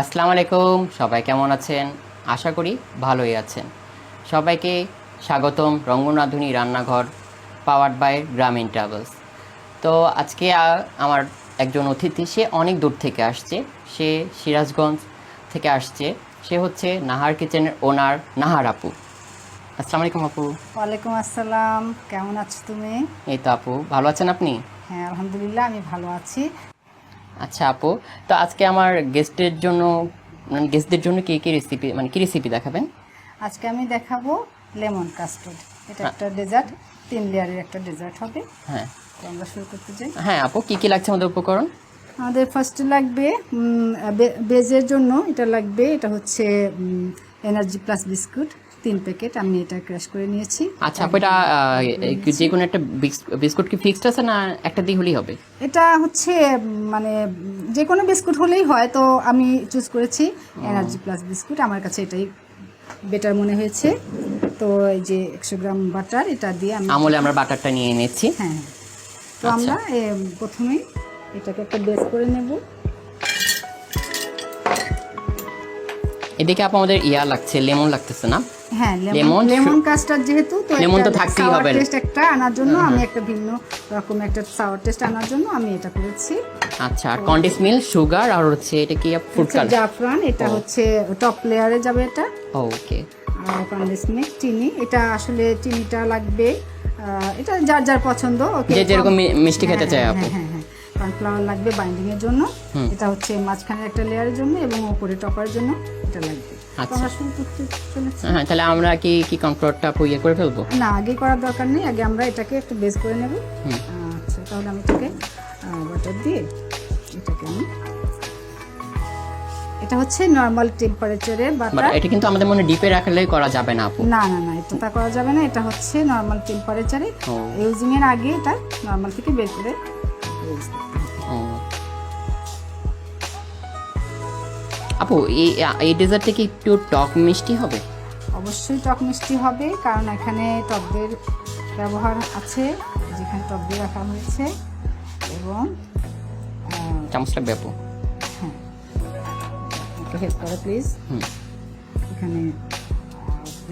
আসসালামু আলাইকুম সবাই কেমন আছেন? আশা করি ভালোই আছেন। সবাইকে স্বাগতম রঙ্গনাধুনী রান্নাঘর পাওয়ার্ড বাই গ্রামীণ ট্রাভেলস তো আজকে আমার একজন অতিথি সে অনেক দূর থেকে আসছে। সে সিরাজগঞ্জ থেকে আসছে। সে হচ্ছে নাহার কিচেনের ওনার নাহার আপু। আসসালামু আলাইকুম আপু। ওয়ালাইকুম আসসালাম। কেমন আছো তুমি? এই তো আপু ভালো আছেন আপনি? হ্যাঁ আলহামদুলিল্লাহ আমি ভালো আছি। আচ্ছা আপু তো আজকে আমার গেস্টের জন্য মানে গেস্টদের জন্য কী কী রেসিপি মানে কী রেসিপি দেখাবেন? আজকে আমি দেখাবো লেমন কাস্টার্ড। এটা একটা ডেজার্ট তিন লেয়ারের একটা ডেজার্ট হবে। হ্যাঁ। তো আমরা শুরু করতে চাই। হ্যাঁ আপু কী কী লাগছে আমাদের উপকরণ? আমাদের ফার্স্ট লাগবে বেজের জন্য এটা লাগবে এটা হচ্ছে এনার্জি প্লাস বিস্কুট তিন প্যাকেট আমি এটা ক্র্যাশ করে নিয়েছি। আচ্ছা আপু এটা যে কোনো একটা বিস- বিস্কুট কি ফিক্সড আছে না একটা দিয়ে হলেই হবে? এটা হচ্ছে মানে যে কোনো বিস্কুট হলেই হয় তো আমি চুজ করেছি এনার্জি প্লাস বিস্কুট। আমার কাছে এটাই বেটার মনে হয়েছে। তো এই যে একশো গ্রাম বাটার এটা দিয়ে আমি আমলে আমরা বাটারটা নিয়ে নিচ্ছি। হ্যাঁ হ্যাঁ। তো আমরা এ, প্রথমেই এটাকে একটা বেস করে নেব। এদিকে আপু আমাদের ইয়া লাগছে লেমন লাগতেছে না? হ্যাঁ লেমন, লেমন কাস্টার্ড যেহেতু তো লেমন তো থাকতেই হবে। টেস্ট একটা আনার জন্য আমি একটা ভিন্ন রকম একটা সাওয়ার টেস্ট আনার জন্য আমি এটা করেছি। আচ্ছা আর কন্ডিস মিল সুগার আর হচ্ছে এটা কি ফুড কালার জাফরান এটা হচ্ছে টপ লেয়ারে যাবে এটা। ওকে আর কন্ডেন্সমিল্ক চিনি এটা আসলে চিনিটা লাগবে এটা যার যার পছন্দ ওকে যে যেরকম মিষ্টি খেতে চায় আপু হ্যাঁ হ্যাঁ হ্যাঁ। কর্নফ্লাওয়ার লাগবে বাইন্ডিং এর জন্য। এটা হচ্ছে মাঝখানে একটা লেয়ারের জন্য এবং উপরে টপার জন্য এটা লাগবে। আচ্ছা। করতে চলেছি। হ্যাঁ তাহলে আমরা কি কি কমফোর্টটা ইয়ে করে ফেলব? না আগে করার দরকার নেই আগে আমরা এটাকে একটু বেস করে নেব। আচ্ছা তাহলে আমি এটাকে বাটার দিয়ে এটাকে আমি এটা হচ্ছে নর্মাল টেম্পারেচারে বাট। বাটার এটা কিন্তু আমাদের মনে ডিপে রাখলে করা যাবে না আপু। না না না এটা তা করা যাবে না এটা হচ্ছে নর্মাল টেম্পারেচারে ইউজিং এর আগে এটা নর্মাল থেকে বের করে use করতে আপু এই এই ডেজার্টটা কি একটু টক মিষ্টি হবে? অবশ্যই টক মিষ্টি হবে কারণ এখানে টকদের ব্যবহার আছে যেখানে টক দিয়ে রাখা হয়েছে এবং চামচটা চামচ হ্যাঁ। হেল্প করো প্লিজ হুম। এখানে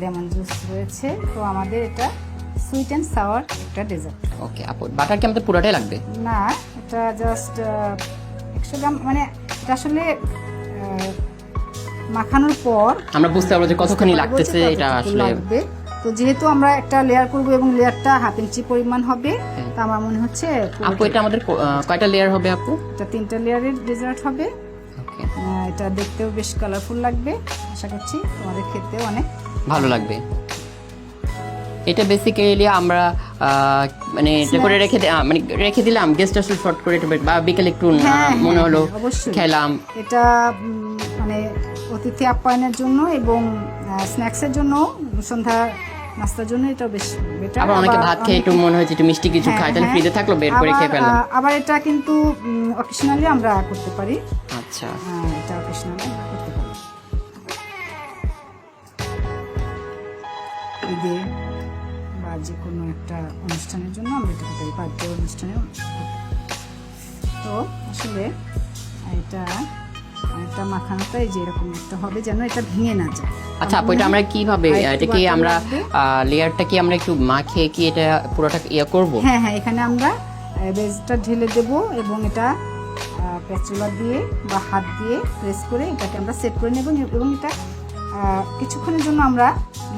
লেমন জুস রয়েছে তো আমাদের এটা সুইট অ্যান্ড সাওয়ার একটা ডেজার্ট ওকে আপু বাটার কি আমাদের পুরোটাই লাগবে? না এটা জাস্ট একশো গ্রাম মানে এটা আসলে মাখানোর পর আমরা বুঝতে পারব যে কতখানি লাগতেছে এটা আসলে লাগবে। তো যেহেতু আমরা একটা লেয়ার করব এবং লেয়ারটা হাফ ইঞ্চি পরিমাণ হবে হ্যাঁ। তা আমার মনে হচ্ছে আপু এটা আমাদের কয়টা লেয়ার হবে আপু? এটা তিনটা লেয়ারের ডেজার্ট হবে। ওকে এটা দেখতেও বেশ কালারফুল লাগবে। আশা করছি তোমাদের খেতেও অনেক ভালো লাগবে। এটা বেসিক্যালি আমরা মানে এটা করে রেখে মানে রেখে দিলাম গেস্ট আসলে শর্ট করে বা বিকেলে একটু আহ, হ্যাঁ, মনে হ্যাঁ, হলো হ্যাঁ, খেলাম। এটা মানে অতিথি আপ্যায়নের জন্য এবং স্ন্যাক্সের জন্য সন্ধ্যা নাস্তার জন্য এটা বেশ বেটার আবার অনেকে ভাত খেয়ে একটু মনে হয়েছে একটু মিষ্টি কিছু খায় তাহলে ফ্রিজে থাকল বের করে খেয়ে ফেললাম। আবার এটা কিন্তু অকেশনালি আমরা করতে পারি। আচ্ছা। আহ, এটা অকেশনালি করতে পারি। ঈদে বা যে কোনো একটা অনুষ্ঠানের জন্য আমরা এটা করতে পারি বার্থডে অনুষ্ঠানে তো আসলে এটা এটা মাখানোটা এই যে এরকম একটা হবে যেন এটা ভেঙে না যায়। আচ্ছা আপু এটা আমরা কীভাবে এটা কি আমরা লেয়ারটা কি আমরা একটু মাখিয়ে কি এটা পুরোটা ইয়ে করব? হ্যাঁ হ্যাঁ এখানে আমরা বেজটা ঢেলে দেব এবং এটা প্যাচুলা দিয়ে বা হাত দিয়ে প্রেস করে এটাকে আমরা সেট করে নেব এবং এটা কিছুক্ষণের জন্য আমরা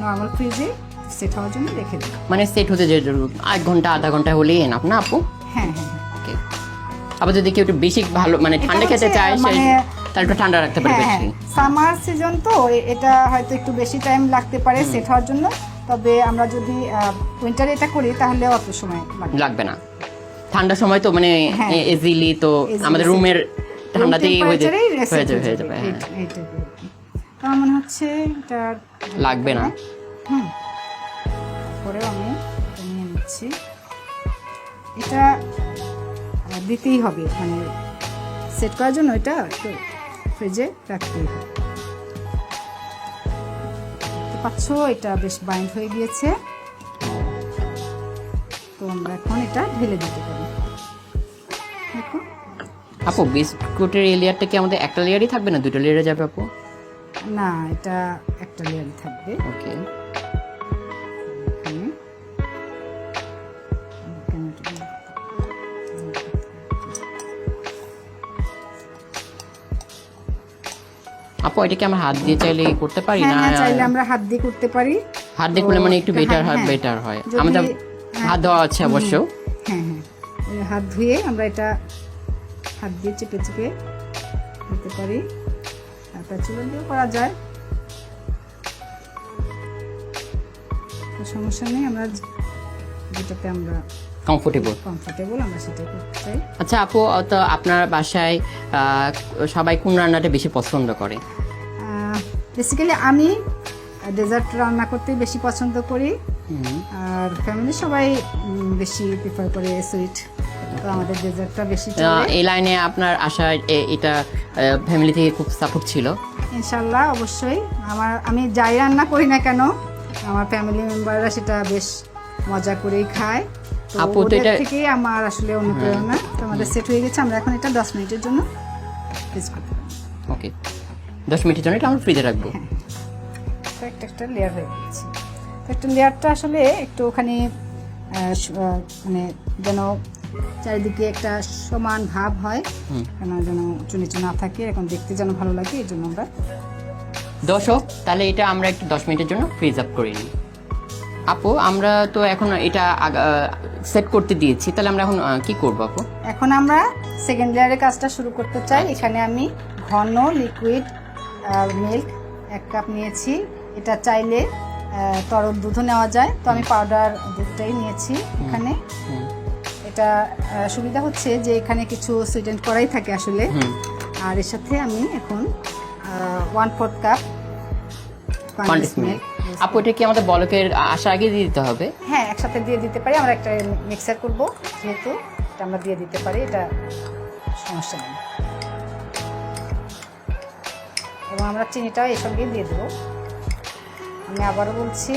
নর্মাল ফ্রিজে সেট হওয়ার জন্য রেখে দেবো। মানে সেট হতে যে এক ঘণ্টা আধা ঘণ্টা হলেই এনাফ না আপু? হ্যাঁ হ্যাঁ হ্যাঁ। ওকে আবার যদি কেউ একটু বেশি ভালো মানে ঠান্ডা খেতে চায় মানে- তাহলে একটু ঠান্ডা রাখতে পারে হ্যাঁ বেশি। সামার সিজন তো এটা হয়তো একটু বেশি টাইম লাগতে পারে সেট হওয়ার জন্য। তবে আমরা যদি উইন্টারে এটা করি তাহলে অত সময় লাগবে না। ঠান্ডার সময় তো মানে হ্যাঁ। ইজিলি তো আমাদের রুমের ঠান্ডাতেই হয়ে যাবে হয়ে যাবে হয়ে হ্যাঁ আমার মনে হচ্ছে এটা লাগবে না। হুম। পরেও আমি নিয়ে নিচ্ছি। এটা দিতেই হবে মানে সেট করার জন্য এটা ফ্রিজে রাখতে হবে। পাচ্ছ এটা বেশ বাইন্ড হয়ে গিয়েছে। তো আমরা এখন এটা ঢেলে দিতে পারি। দেখো। আপু বিস্কুটের এই লেয়ারটা কি আমাদের একটা লেয়ারই থাকবে না? দুটো লেয়ারে যাবে আপু? না এটা একটা লেয়ারই থাকবে। ওকে আমরা হাত দিয়ে চাইলে করতে পারি হ্যাঁ না? হ্যাঁ চাইলে আমরা হাত দিয়ে করতে পারি। হাত দিয়ে করলে মানে একটু বেটার হ্যাঁ, হয় হ্যাঁ। বেটার হয়। আমাদের। হাত দেওয়া আছে অবশ্য। হ্যাঁ হ্যাঁ। হাত ধুয়ে আমরা এটা হাত দিয়ে চেপে চেপে দিতে পারি। দিয়েও করা যায়। সমস্যা নেই আমরা যেটাতে আমরা কমফোর্টেবল কমফোর্টেবল আমরা সেটাই করতে চাই। আচ্ছা আপু তো আপনার বাসায় আহ, সবাই কোন রান্নাটা বেশি পছন্দ করে? বেসিক্যালি আমি ডেজার্ট রান্না করতে বেশি পছন্দ করি। আর ফ্যামিলি সবাই বেশি প্রিফার করে সুইট তো আমাদের ডেজার্টটা বেশি এই লাইনে আপনার আশায় এ- এটা ফ্যামিলি থেকে খুব সাপোর্ট ছিল? ইনশাল্লাহ অবশ্যই। আমার আমি যাই রান্না করি না কেন আমার ফ্যামিলি মেম্বাররা সেটা বেশ মজা করেই খায়। তো আপু, তো এটা- থেকেই আমার আসলে অনুপ্রেরণা। তো আমাদের সেট হয়ে গেছে আমরা এখন এটা দশ মিনিটের জন্য করতে ওকে দশ মিনিটের জন্য এটা আমরা ফ্রিজে রাখব। তো একটা একটা লেয়ার হয়ে গেছে তো একটা লেয়ারটা আসলে একটু ওখানে মানে যেন চারিদিকে একটা সমান ভাব হয় কেন যেন চুনিচু না থাকে এখন দেখতে যেন ভালো লাগে এই জন্য আমরা দর্শক তাহলে এটা আমরা একটু দশ মিনিটের জন্য ফ্রিজ আপ করে নিই। আপু আমরা তো এখন এটা সেট করতে দিয়েছি তাহলে আমরা এখন কি করব আপু? এখন আমরা সেকেন্ড লেয়ারের কাজটা শুরু করতে চাই। এখানে আমি ঘন লিকুইড মিল্ক এক কাপ নিয়েছি। এটা চাইলে তরল দুধও নেওয়া যায়। তো আমি পাউডার দুধটাই নিয়েছি এখানে। এটা সুবিধা হচ্ছে যে এখানে কিছু সুইটেন করাই থাকে আসলে। আর এর সাথে আমি এখন ওয়ান ফোর্থ কাপ আপু এটা কি আমাদের বলকের আসার আগে দিয়ে দিতে হবে? হ্যাঁ একসাথে দিয়ে দিতে পারি। আমরা একটা মিক্সার করব যেহেতু এটা আমরা দিয়ে দিতে পারি এটা সমস্যা নেই। এবং আমরা চিনিটাও এর সঙ্গে দিয়ে দেবো। আমি আবারও বলছি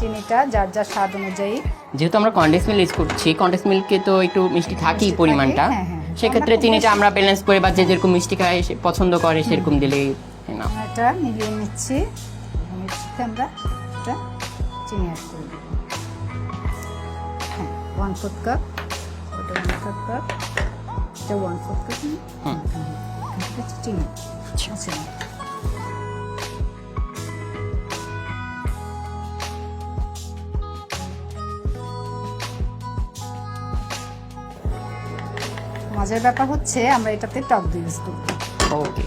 চিনিটা যার যার স্বাদ অনুযায়ী। যেহেতু আমরা কন্ডেন্স মিল্ক ইউজ করছি কন্ডেন্স মিল্কে তো একটু মিষ্টি থাকেই পরিমাণটা। থাকে, হ্যাঁ, হ্যাঁ। সেক্ষেত্রে চিনিটা আমরা ব্যালেন্স করে বা যে যেরকম মিষ্টি খায় সে পছন্দ করে সেরকম দিলেই না। এটা মিলিয়ে নিচ্ছি। সাথে আমরা এটা চিনি অ্যাড করে দেবো। হ্যাঁ ওয়ান ফোর্থ কাপ ওটা ওয়ান ফোর্থ কাপ এটা ওয়ান ফোর্থ কাপ চিনি। আচ্ছা। মজার ব্যাপার হচ্ছে আমরা এটাতে টক দই ইউজ করব। ওকে।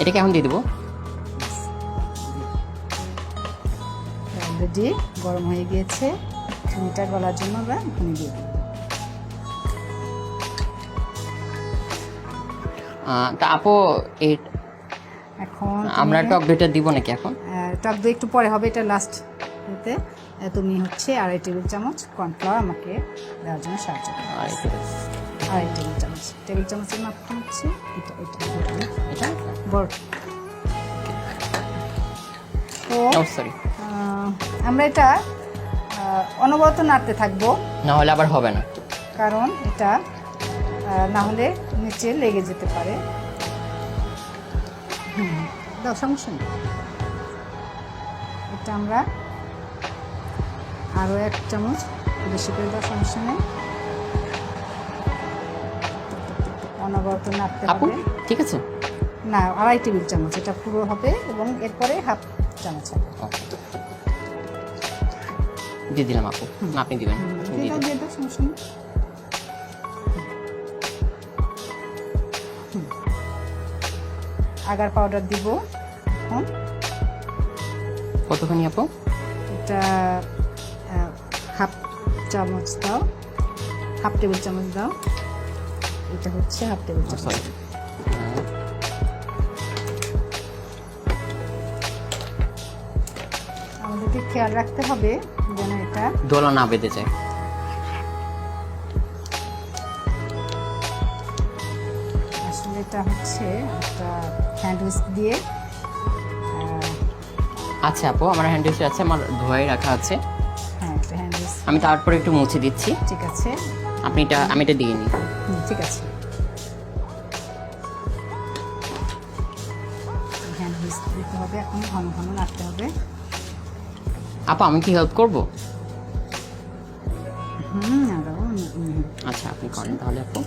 এটাকে এখন দিয়ে দেবো? অলরেডি গরম হয়ে গিয়েছে। চিনিটা গলার জন্য আমরা এখানে দিয়ে দেবো। তা আপু এখন আমরা টক দইটা দিব নাকি এখন? টক দই একটু পরে হবে এটা লাস্ট হতে তুমি হচ্ছে আড়াই টেবিল চামচ কর্নফ্লাওয়ার আমাকে দেওয়ার জন্য সাহায্য এটা আড়াই টেবিল চামচ টেবিল চামচের মাপটা হচ্ছে এটা এটা এটা বড় তো ও সরি আমরা এটা অনবরত নাড়তে থাকব। না হলে আবার হবে না। কারণ এটা আহ, না হলে নিচে লেগে যেতে পারে। হুম দাও সমস্যা নেই। এটা আমরা আরও এক চামচ বেশি করে দাও সমস্যা নেই। অনবরত নাড়তে হবে। ঠিক আছে। না আড়াই টেবিল চামচ এটা পুরো হবে এবং এরপরে হাফ চামচ হবে। দিয়ে দিলাম আপু। আপনি দিবেন। আগার পাউডার দিব। এখন কতখানি আপু? এটা হাফ চামচ দাও। হাফ টেবিল চামচ দাও। এটা হচ্ছে হাফ টেবিল চামচ আমাদেরকে খেয়াল রাখতে হবে যেন এটা দোলা না বেঁধে যায়। আসলে এটা হচ্ছে একটা হ্যান্ড উইস্ক দিয়ে আচ্ছা আপু আমার হ্যান্ড আছে আমার ধোয়াই রাখা আছে। হ্যাঁ হ্যান্ড উইস্ক আমি তারপরে একটু মুছে দিচ্ছি। ঠিক আছে। আপনি এটা আমি এটা দিয়ে নিই। ঠিক আছে। হবে এখন ঘন ঘন নাড়তে হবে। আপা আমি কি হেল্প করব? হুম আচ্ছা আপনি করেন তাহলে আপু।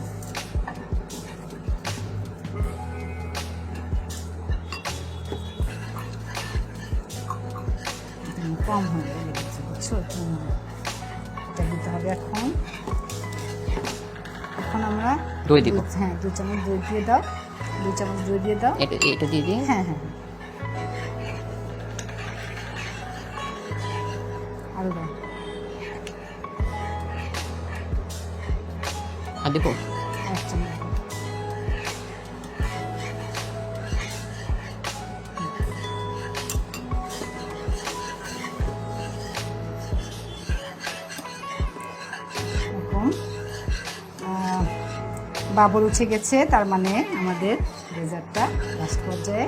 কম হয়ে গেছে বুঝছ? দিতে হবে এখন। এখন আমরা দই দিব। হ্যাঁ দু চামচ দই দিয়ে দাও। দু চামচ দই দিয়ে দাও। এটা এটা দিয়ে দিই? হ্যাঁ হ্যাঁ। আরও দাও। আর দিব? বাবর উঠে গেছে তার মানে আমাদের রেজাল্টটা লাস্ট পর্যায়ে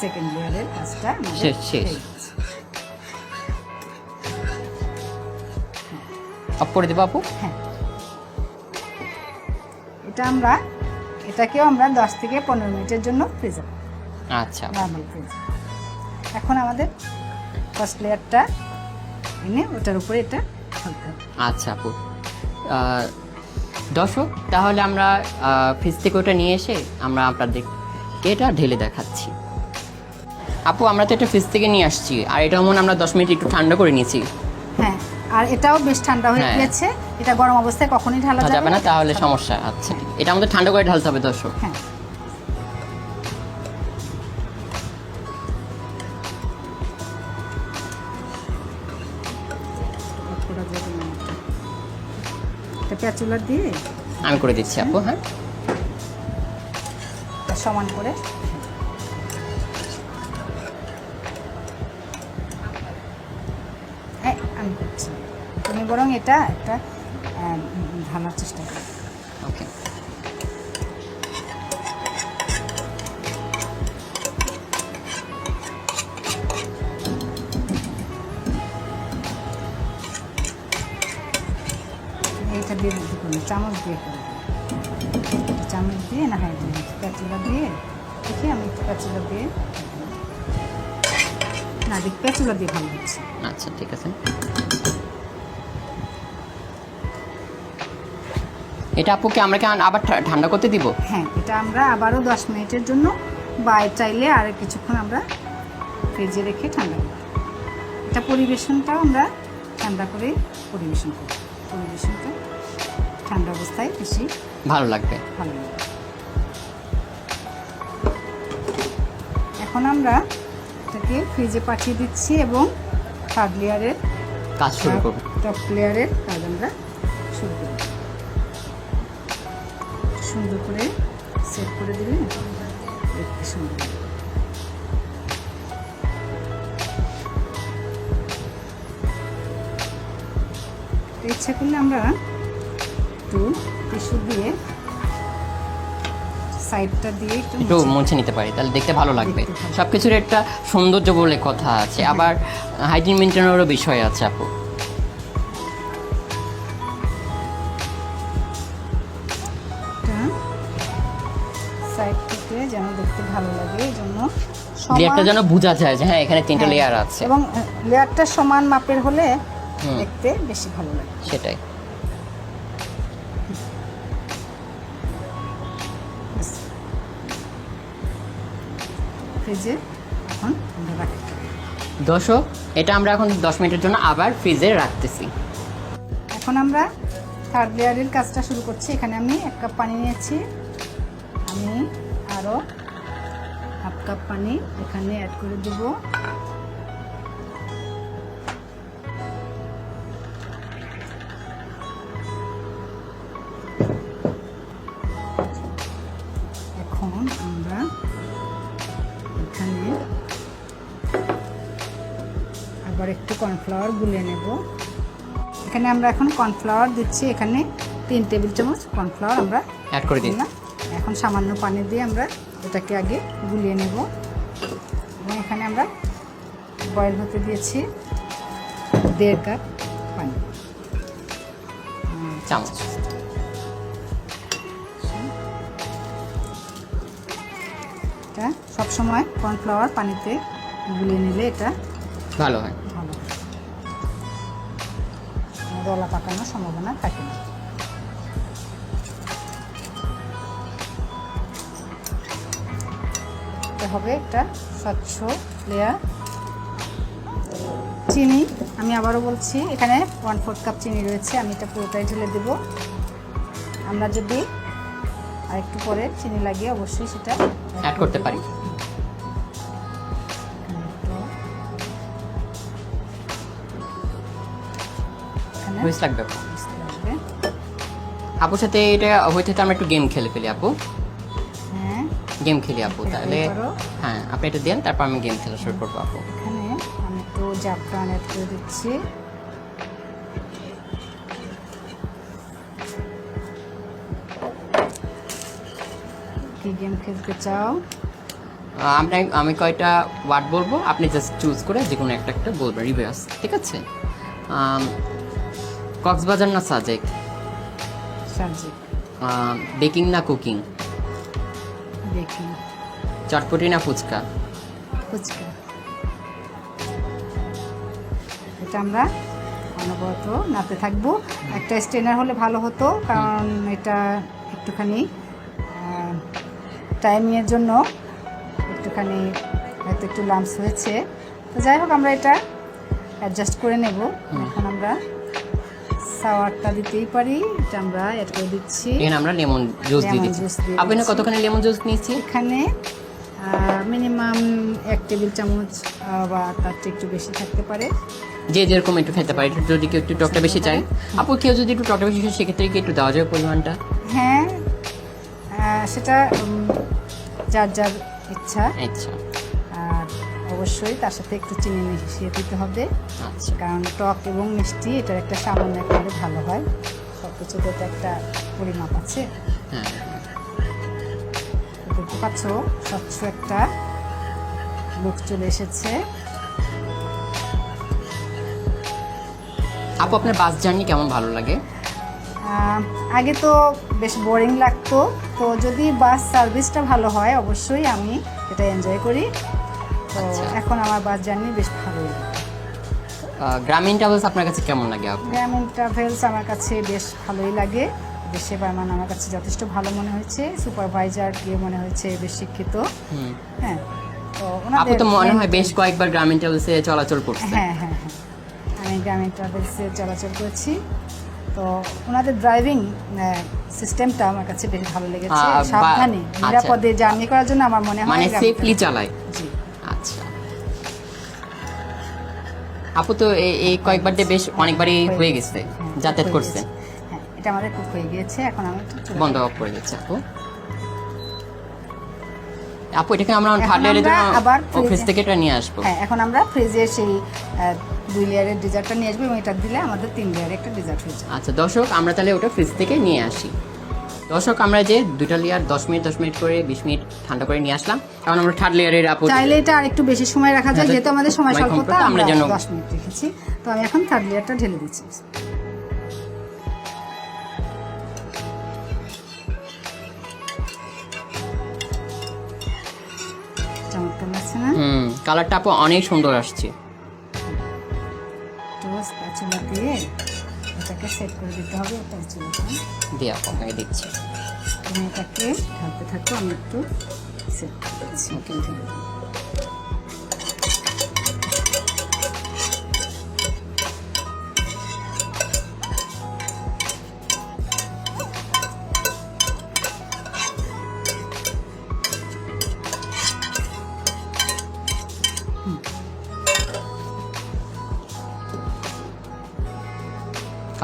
সেকেন্ড লেয়ারের কাজটা শেষ, শেষ। হয়ে গেছে। করে দেবো আপু? হ্যাঁ। এটা আমরা এটাকেও আমরা দশ থেকে পনেরো মিনিটের জন্য ফ্রিজে আচ্ছা। নর্মাল ফ্রিজে এখন আমাদের ফার্স্ট লেয়ারটা এনে ওটার উপরে এটা আচ্ছা আপু। দর্শক তাহলে আমরা ফ্রিজ থেকে ওটা নিয়ে এসে আমরা আপনাদেরকে এটা ঢেলে দেখাচ্ছি। আপু আমরা তো এটা ফ্রিজ থেকে নিয়ে আসছি আর এটা মনে আমরা দশ মিনিট একটু ঠান্ডা করে নিয়েছি। হ্যাঁ আর এটাও বেশ ঠান্ডা হয়ে গেছে গিয়েছে এটা গরম অবস্থায় কখনই ঢালা যাবে যাবে না তাহলে সমস্যা আচ্ছা এটা আমাদের ঠান্ডা করে ঢালতে হবে দর্শক। হ্যাঁ। এটা দিয়ে? আমি করে দিচ্ছি আপু হ্যাঁ। সমান করে। হ্যাঁ আমি করছি। তুমি বরং এটা একটা ভাঙার ঢালার চেষ্টা করো। ওকে চামচ দিয়ে একটা চামচ দিয়ে না হয় প্যাচুলা দিয়ে দেখি আমি একটু প্যাচুলা দিয়ে না দেখ প্যাচুলা দিয়ে ভালো হচ্ছে। আচ্ছা ঠিক আছে। এটা আপুকে আমরা কি আবার ঠান্ডা করতে দিব? হ্যাঁ এটা আমরা আবারও দশ মিনিটের জন্য বা চাইলে আর কিছুক্ষণ আমরা ফ্রিজে রেখে ঠান্ডা করব। এটা পরিবেশনটাও আমরা ঠান্ডা করে পরিবেশন করব। পরিবেশনটা ঠান্ডা অবস্থায় বেশি ভালো লাগবে। ভালো লাগে এখন আমরা এটাকে ফ্রিজে পাঠিয়ে দিচ্ছি এবং থার্ড লেয়ারের কাজ শুরু করব। টপ লেয়ারের কাজ আমরা শুরু করব। সুন্দর করে সেট করে দিলে দেখতে সুন্দর লাগবে। ইচ্ছা করলে আমরা একটু টিস্যু দিয়ে সাইডটা দিয়ে একটু একটু মুছে- নিতে পারি তাহলে দেখতে ভালো লাগবে। সব কিছুর একটা সৌন্দর্য বলে কথা আছে। আবার হাইজিন মেনটেনেরও বিষয় আছে আপু। সাইড থেকে যেন দেখতে ভালো লাগে এই জন্য লেয়ারটা যেন বোঝা যায় যে হ্যাঁ এখানে তিনটা হ্যাঁ, লেয়ার আছে। এবং লেয়ারটা সমান মাপের হলে দেখতে বেশি ভালো লাগে। সেটাই। ফ্রিজে এখন আমরা রাখি। দর্শক এটা আমরা এখন দশ মিনিটের জন্য আবার ফ্রিজে রাখতেছি। এখন আমরা থার্ড লেয়ারের কাজটা শুরু করছি। এখানে আমি এক কাপ পানি নিয়েছি। আমি আরও হাফ কাপ পানি এখানে অ্যাড করে দেব। কর্নফ্লাওয়ার গুলিয়ে নেব। এখানে আমরা এখন কর্নফ্লাওয়ার দিচ্ছি এখানে তিন টেবিল চামচ কর্নফ্লাওয়ার আমরা অ্যাড করে দিলাম। এখন সামান্য পানি দিয়ে আমরা এটাকে আগে গুলিয়ে নেব। এবং এখানে আমরা বয়েল হতে দিয়েছি দেড় কাপ পানি। চামচ। এটা সবসময় কর্নফ্লাওয়ার পানিতে গুলিয়ে নিলে এটা ভালো হয়। দলা পাকানোর সম্ভাবনা থাকে না। হবে একটা স্বচ্ছ লেয়ার চিনি আমি আবারও বলছি এখানে ওয়ান ফোর্থ কাপ চিনি রয়েছে আমি এটা পুরোটাই ঢেলে দেব। আমরা যদি আর একটু পরে চিনি লাগিয়ে অবশ্যই সেটা অ্যাড করতে পারি। হুইস লাগবে আপু আপুর সাথে এটা হইতে তো আমরা একটু গেম খেলে ফেলি আপু। হ্যাঁ। গেম খেলি আপু তাহলে হ্যাঁ আপনি এটা দেন তারপর আমি গেম খেলা শুরু করব আপু। এখানে আমি একটু জাফরান অ্যাড করে দিচ্ছি। কি গেম খেলতে চাও? আপনি আমি কয়টা ওয়ার্ড বলব? আপনি জাস্ট চুজ করে যে কোনো একটা একটা বলবেন রিভার্স ঠিক আছে? কক্সবাজার না সাজেক? সাবজেক্ট বেকিং না কুকিং? দেখি চটপটি না ফুচকা? ফুচকা। এটা আমরা অনবরত নাতে থাকব। একটা স্টেনার হলে ভালো হতো কারণ এটা একটুখানি টাইমিংয়ের জন্য একটুখানি হয়তো একটু লামস হয়েছে। তো যাই হোক আমরা এটা অ্যাডজাস্ট করে নেব। এখন আমরা সাওয়ারটা দিতেই পারি এটা আমরা অ্যাড করে দিচ্ছি। এখানে আমরা লেমন জুস দিয়ে দিচ্ছি। আপনি কতখানি লেমন জুস নিয়েছি এখানে মিনিমাম এক টেবিল চামচ বা তার চেয়ে একটু বেশি থাকতে পারে। যে যেরকম একটু খেতে পারে যদি কেউ একটু টকটা বেশি চায়। আপু কেউ যদি একটু টকটা বেশি খায় সেক্ষেত্রে কি একটু দেওয়া যাবে পরিমাণটা? হ্যাঁ সেটা যার যার ইচ্ছা। আচ্ছা। অবশ্যই তার সাথে একটু চিনি মিশিয়ে দিতে হবে। কারণ টক এবং মিষ্টি এটার একটা সামান্য করলে ভালো হয়। সব কিছুতে তো একটা পরিমাপ আছে। হ্যাঁ। দেখতে পাচ্ছ স্বচ্ছ একটা লুক চলে এসেছে। আপু আপনার বাস জার্নি কেমন ভালো লাগে? আগে তো বেশ বোরিং লাগতো। তো যদি বাস সার্ভিসটা ভালো হয় অবশ্যই আমি এটা এনজয় করি। তো আচ্ছা। এখন আমার বাস জার্নি বেশ ভালোই। গ্রামীণ ট্রাভেলস আপনার কাছে কেমন লাগে গ্রামীণ ট্রাভেলস আমার কাছে বেশ ভালোই লাগে। সেবার মান আমার কাছে যথেষ্ট ভালো মনে হয়েছে। সুপারভাইজার দিয়ে মনে হয়েছে বেশ শিক্ষিত। হ্যাঁ তো আপু তো মনে হয় বেশ কয়েকবার গ্রামীণ ট্রাভেলসে চলাচল করছে। হ্যাঁ হ্যাঁ হ্যাঁ। আমি গ্রামীণ ট্রাভেলসে চলাচল করেছি। তো ওনাদের ড্রাইভিং সিস্টেমটা আমার কাছে বেশ ভালো লেগেছে। সাবধানে আচ্ছা। নিরাপদে জার্নি করার জন্য আমার মনে হয় মানে সেফলি চালায়। জি। আপু তো এই- কয়েকবার দিয়ে বেশ অনেকবারই হয়ে গেছে যাতায়াত করছে। হ্যাঁ এটা আমাদের কুক হয়ে গিয়েছে এখন আমি বন্ধ অফ করে দিচ্ছে আপু। আপু এটাকে আমরা থার্ড আমরা আবার fridge-এ- থেকে এটা নিয়ে আসব। হ্যাঁ এখন আমরা ফ্রিজে সেই দুই লেয়ারের ডেজার্টটা নিয়ে আসব এবং এটা দিলে আমাদের তিন লেয়ারের একটা ডেজার্ট হয়ে যাবে। আচ্ছা দর্শক আমরা তাহলে ওটা ফ্রিজ থেকে নিয়ে আসি। দর্শক আমরা যে দুটো লেয়ার দশ মিনিট দশ মিনিট করে বিশ মিনিট ঠান্ডা করে নিয়ে আসলাম। কারণ আমরা থার্ড লেয়ারের আপু চাইলে এটা আর একটু বেশি সময় রাখা যায় হ্যাঁ, যেহেতু আমাদের সময় স্বল্পতা আমরা যেন- দশ মিনিট রেখেছি। তো আমি এখন থার্ড লেয়ারটা ঢেলে দিচ্ছি। চমৎকার লাগছে না? হুম কালারটা আপু অনেক সুন্দর আসছে। দিয়ে। এটাকে সেট করে দিতে হবে এটা চুলাটা দেওয়া আপু আপনাকে দিচ্ছি। তুমি এটাকে ঢালতে থাকো আমি একটু সেট করে দিচ্ছি। ঢেলে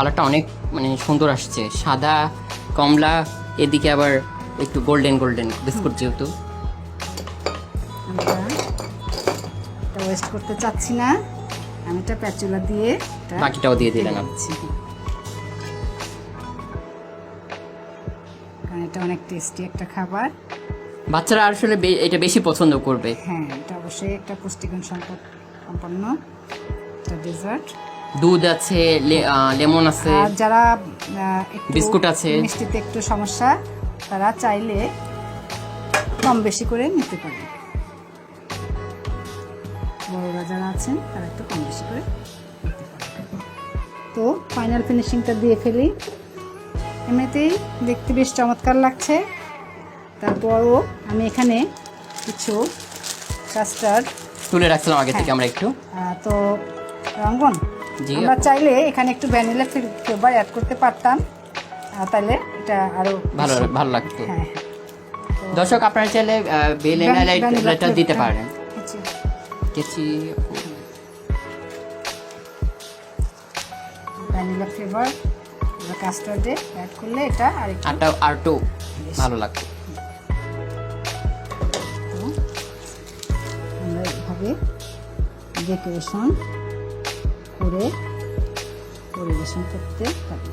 কালারটা অনেক মানে সুন্দর আসছে। সাদা কমলা এদিকে আবার একটু গোল্ডেন গোল্ডেন বিস্কুট যেহেতু। আমরা এটা ওয়েস্ট করতে চাচ্ছি না। আমি এটা প্যাচুলা দিয়ে বাকিটাও দিয়ে দিলেন কারণ এটা অনেক টেস্টি একটা খাবার। বাচ্চারা আসলে এটা বেশি পছন্দ করবে। হ্যাঁ এটা অবশ্যই একটা পুষ্টিগুণ সম্পদ সম্পন্ন একটা ডেজার্ট দুধ আছে লেমন আছে আর যারা বিস্কুট আছে। মিষ্টিতে একটু সমস্যা তারা চাইলে কম বেশি করে নিতে পারে বড়রা যারা আছেন তারা একটু কম বেশি করে তো ফাইনাল ফিনিশিংটা দিয়ে ফেলি। এমনিতেই দেখতে বেশ চমৎকার লাগছে। তারপরও আমি এখানে কিছু কাস্টার্ড তুলে রাখছিলাম আগে থেকে হ্যাঁ। আমরা একটু। তো রঙ্গন আমরা চাইলে এখানে একটু ভ্যানিলা ফ্লেভার অ্যাড করতে পারতাম। তাহলে এটা আরও ভালো ভালো লাগতো। হ্যাঁ দর্শক আপনারা চাইলে ভ্যানিলা দিতে পারেন। আচ্ছা, কেচি ভ্যানিলা ফ্লেভার কাস্টার্ডে অ্যাড করলে এটা আর একটু আর একটু ভালো লাগতো। আমরা এইভাবে ডেকোরেশন করে পরিবেশন করতে পারি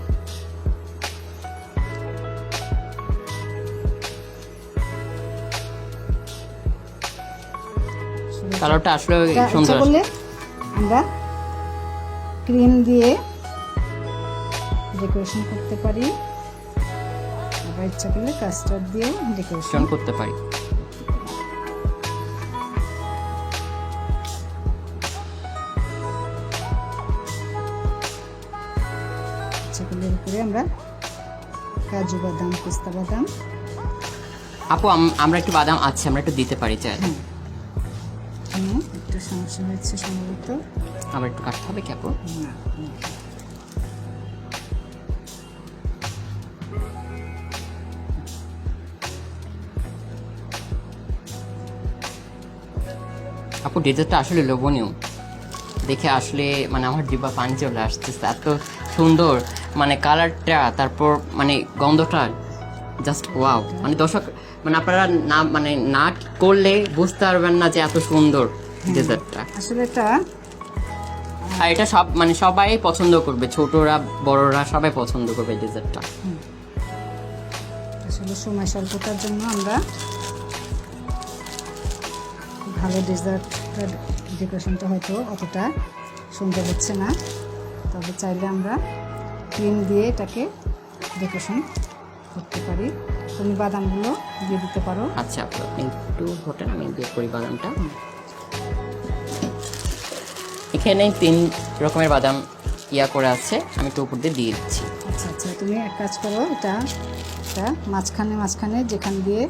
কালারটা আসলে সুন্দর করলে আমরা ক্রিম দিয়ে ডেকোরেশন করতে পারি। আবার ইচ্ছা করলে কাস্টার্ড দিয়েও ডেকোরেশন করতে পারি। করলে আমরা। কাজু বাদাম পেস্তা বাদাম। আপু আম- আমরা একটু বাদাম আছে আমরা একটু দিতে পারি চাই। একটু সমস্যা হয়েছে সম্ভবত। আবার একটু কাটতে হবে কি আপু? না আপু ডেজার্টটা আসলে লোভনীয়। দেখে আসলে মানে আমার ডিব্বা পানি চলে আসতেছে এত সুন্দর। মানে কালারটা তারপর মানে গন্ধটা জাস্ট ওয়াও মানে দর্শক মানে আপনারা না মানে না করলে বুঝতে পারবেন না যে এত সুন্দর ডেজার্টটা। আসলে এটা আর এটা সব মানে সবাই পছন্দ করবে ছোটরা বড়রা সবাই পছন্দ করবে এই ডেজার্টটা। আসলে সময় স্বল্পতার জন্য আমরা ভালো ডেজার্টটা ডেকোরেশনটা হয়তো অতটা সুন্দর হচ্ছে না। তবে চাইলে আমরা ক্রিম দিয়ে এটাকে ডেকোরেশন করতে পারি। তুমি বাদামগুলো দিয়ে দিতে পারো। আচ্ছা আপু আপনি একটু হোটেল আমি দিয়ে করি বাদামটা। এখানে তিন রকমের বাদাম ইয়া করে আছে আমি একটু উপর দিয়ে দিয়ে দিচ্ছি। আচ্ছা আচ্ছা তুমি এক কাজ করো এটা এটা মাঝখানে মাঝখানে যেখান দিয়ে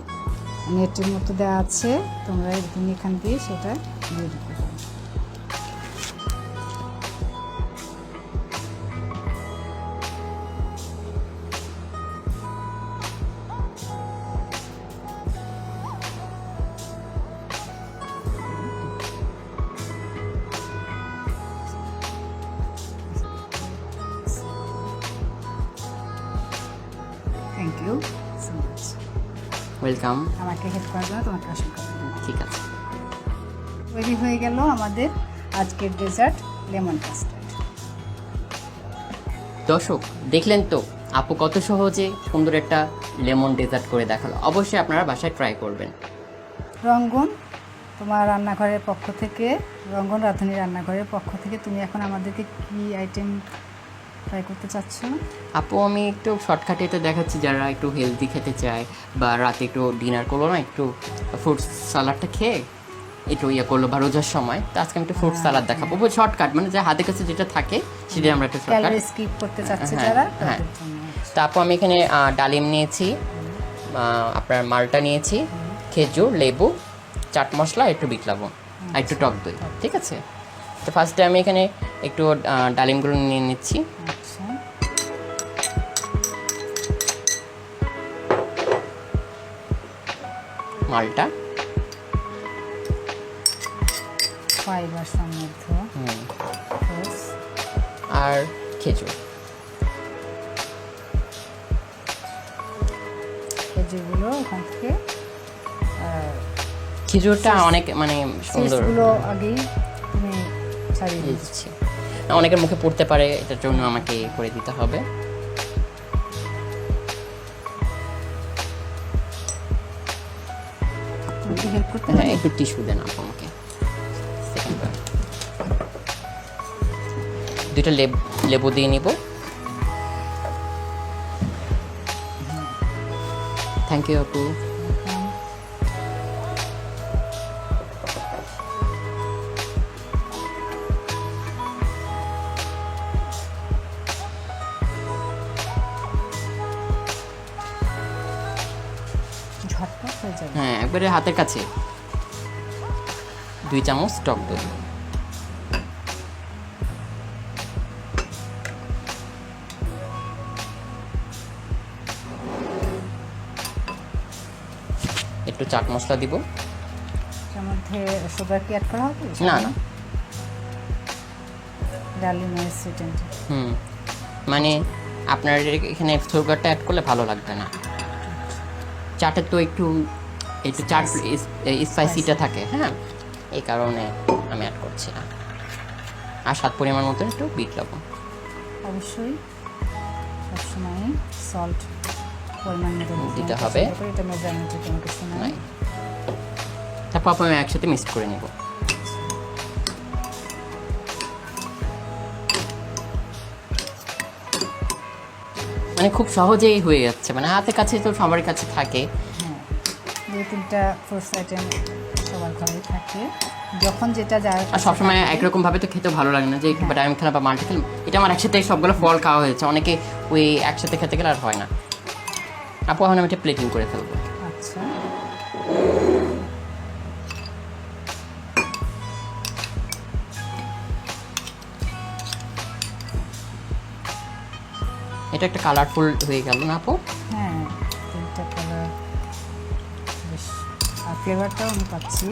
নেটের মতো দেওয়া আছে তোমরা তুমি এখান দিয়ে সেটা দিয়ে দিতে ওয়েলকাম আমাকে হেল্প করার জন্য তোমাকে অসংখ্য ঠিক আছে। তৈরি হয়ে গেল আমাদের আজকের ডেজার্ট লেমন কাস্টার্ড দর্শক দেখলেন তো আপু কত সহজে সুন্দর একটা লেমন ডেজার্ট করে দেখাল। অবশ্যই আপনারা বাসায় ট্রাই করবেন। রঙ্গন তোমার রান্নাঘরের পক্ষ থেকে রঙ্গন রাঁধুনি রান্নাঘরের পক্ষ থেকে তুমি এখন আমাদেরকে কি আইটেম ট্রাই করতে চাচ্ছ? আপু আমি একটু শর্টকাটে এটা দেখাচ্ছি যারা একটু হেলদি খেতে চায় বা রাতে একটু ডিনার করল না একটু ফ্রুট সালাডটা খেয়ে একটু ইয়ে করল বা রোজার সময় তো আজকে আমি একটু ফ্রুট সালাদ দেখাবো। শর্টকাট মানে যে হাতের কাছে যেটা থাকে সেটাই আমরা একটা শর্টকাট স্কিপ করতে চাচ্ছে হ্যাঁ, যারা হ্যাঁ। তাদের জন্য। তা আপু আমি এখানে ডালিম নিয়েছি আপনার মালটা নিয়েছি খেজুর লেবু চাট মশলা একটু বিট লবণ আর একটু টক দই ঠিক আছে? তো ফার্স্টে আমি এখানে একটু ডালিমগুলো নিয়ে নিচ্ছি। আচ্ছা। মালটা। ফাইবার সমৃদ্ধ আর খেজুর। খেজুরগুলো এখান থেকে খেজুরটা অনেক মানে সুন্দর। আগেই তুমি দিয়ে দিচ্ছি। অনেকের মুখে পড়তে পারে এটার জন্য আমাকে করে দিতে হবে। হেল্প করতে হ্যাঁ একটু টিস্যু দেন আপু আমাকে। দুইটা লেব লেবু দিয়ে নিব। থ্যাংক ইউ আপু। একবারে হাতের কাছে। দুই চামচ টক দই। একটু চাট মশলা দিব। মধ্যে সুগার কি অ্যাড করা হবে? না না। ডালি মরিচ হুম। মানে আপনার এখানে সুগারটা অ্যাড করলে ভালো লাগবে না। চাটের তো একটু একটু চাট স্পাইসিটা থাকে হ্যাঁ? এই কারণে আমি অ্যাড করছি না। আর স্বাদ পরিমাণ মতো একটু বিট লবণ। অবশ্যই সবসময় সল্ট পরিমাণ মতো দিতে হবে। এটা মেজারমেন্টের কোনো কিছু নাই। তারপর আমি একসাথে মিক্স করে নেব। মানে খুব সহজেই হয়ে যাচ্ছে। মানে হাতের কাছে তো সবার কাছে থাকে। দুই তিনটা ফ্রুটস আইটেম সবার ঘরেই থাকে। যখন যেটা যার আর সবসময় একরকম ভাবে তো খেতে ভালো লাগে না যে একটু ডায়মন্ড খেলাম বা মাল্টি খেলাম এটা আমার একসাথে সবগুলো ফল খাওয়া হয়েছে। অনেকে ওই একসাথে খেতে গেলে আর হয় না। আপু এখন আমি এটা প্লেটিং করে ফেলব। আচ্ছা। এটা একটা কালারফুল হয়ে গেল না আপু? হ্যাঁ। ফ্লেভারটাও আমি পাচ্ছি।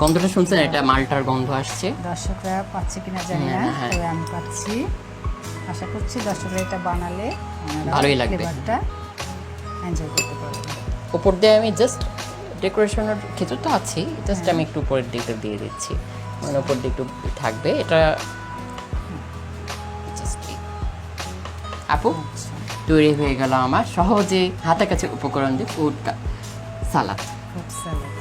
গন্ধটা শুনছেন? এটা মালটার গন্ধ আসছে। দর্শকরা পাচ্ছে কিনা জানি না হ্যাঁ, হ্যাঁ। তবে আমি পাচ্ছি। আশা করছি দর্শকরা এটা বানালে ভালোই লাগবে। ফ্লেভারটা এনজয় করতে পারবে উপর দিয়ে আমি জাস্ট ডেকোরেশনের কিছু তো আছেই জাস্ট আমি একটু উপরের দিকটা দিয়ে দিচ্ছি। মানে উপর দিয়ে একটু থাকবে। এটা আপু আচ্ছা। তৈরি হয়ে গেল আমার সহজে হাতের কাছে উপকরণ দিয়ে ফুড সালাদ স্যালাড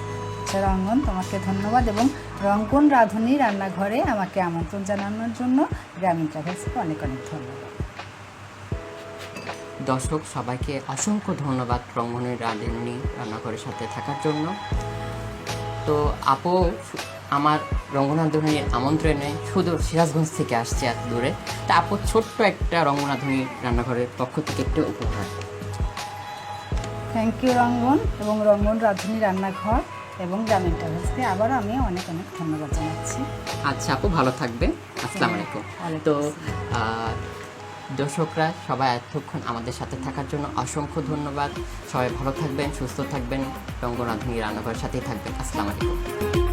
আচ্ছা রঙ্গন তোমাকে ধন্যবাদ এবং রঙ্গন রাঁধুনি রান্নাঘরে আমাকে আমন্ত্রণ জানানোর জন্য গ্রামীণ ট্রাভেলসকে অনেক অনেক ধন্যবাদ। দর্শক সবাইকে অসংখ্য ধন্যবাদ রঙ্গনের রাঁধুনি রান্নাঘরের সাথে থাকার জন্য। তো আপু আমার রঙ্গনাথনীর আমন্ত্রণে শুধু সিরাজগঞ্জ থেকে আসছে এত দূরে। তা আপু ছোট্ট একটা রঙ্গনাথনী রান্নাঘরের পক্ষ থেকে একটু উপহার। থ্যাংক ইউ রঙ্গন এবং রঙ্গন রাঁধুনি রান্নাঘর। এবং গ্রামীণ ট্রাভেলসকে আবারও আমি অনেক অনেক ধন্যবাদ জানাচ্ছি। আচ্ছা আপু ভালো থাকবেন। আসসালামু আলাইকুম। ওয়ালাইকুম তো দর্শকরা সবাই এতক্ষণ আমাদের সাথে থাকার জন্য অসংখ্য ধন্যবাদ। সবাই ভালো থাকবেন সুস্থ থাকবেন। রঙ্গনাথ রান্নাঘরের সাথেই থাকবেন। আসসালামু আলাইকুম।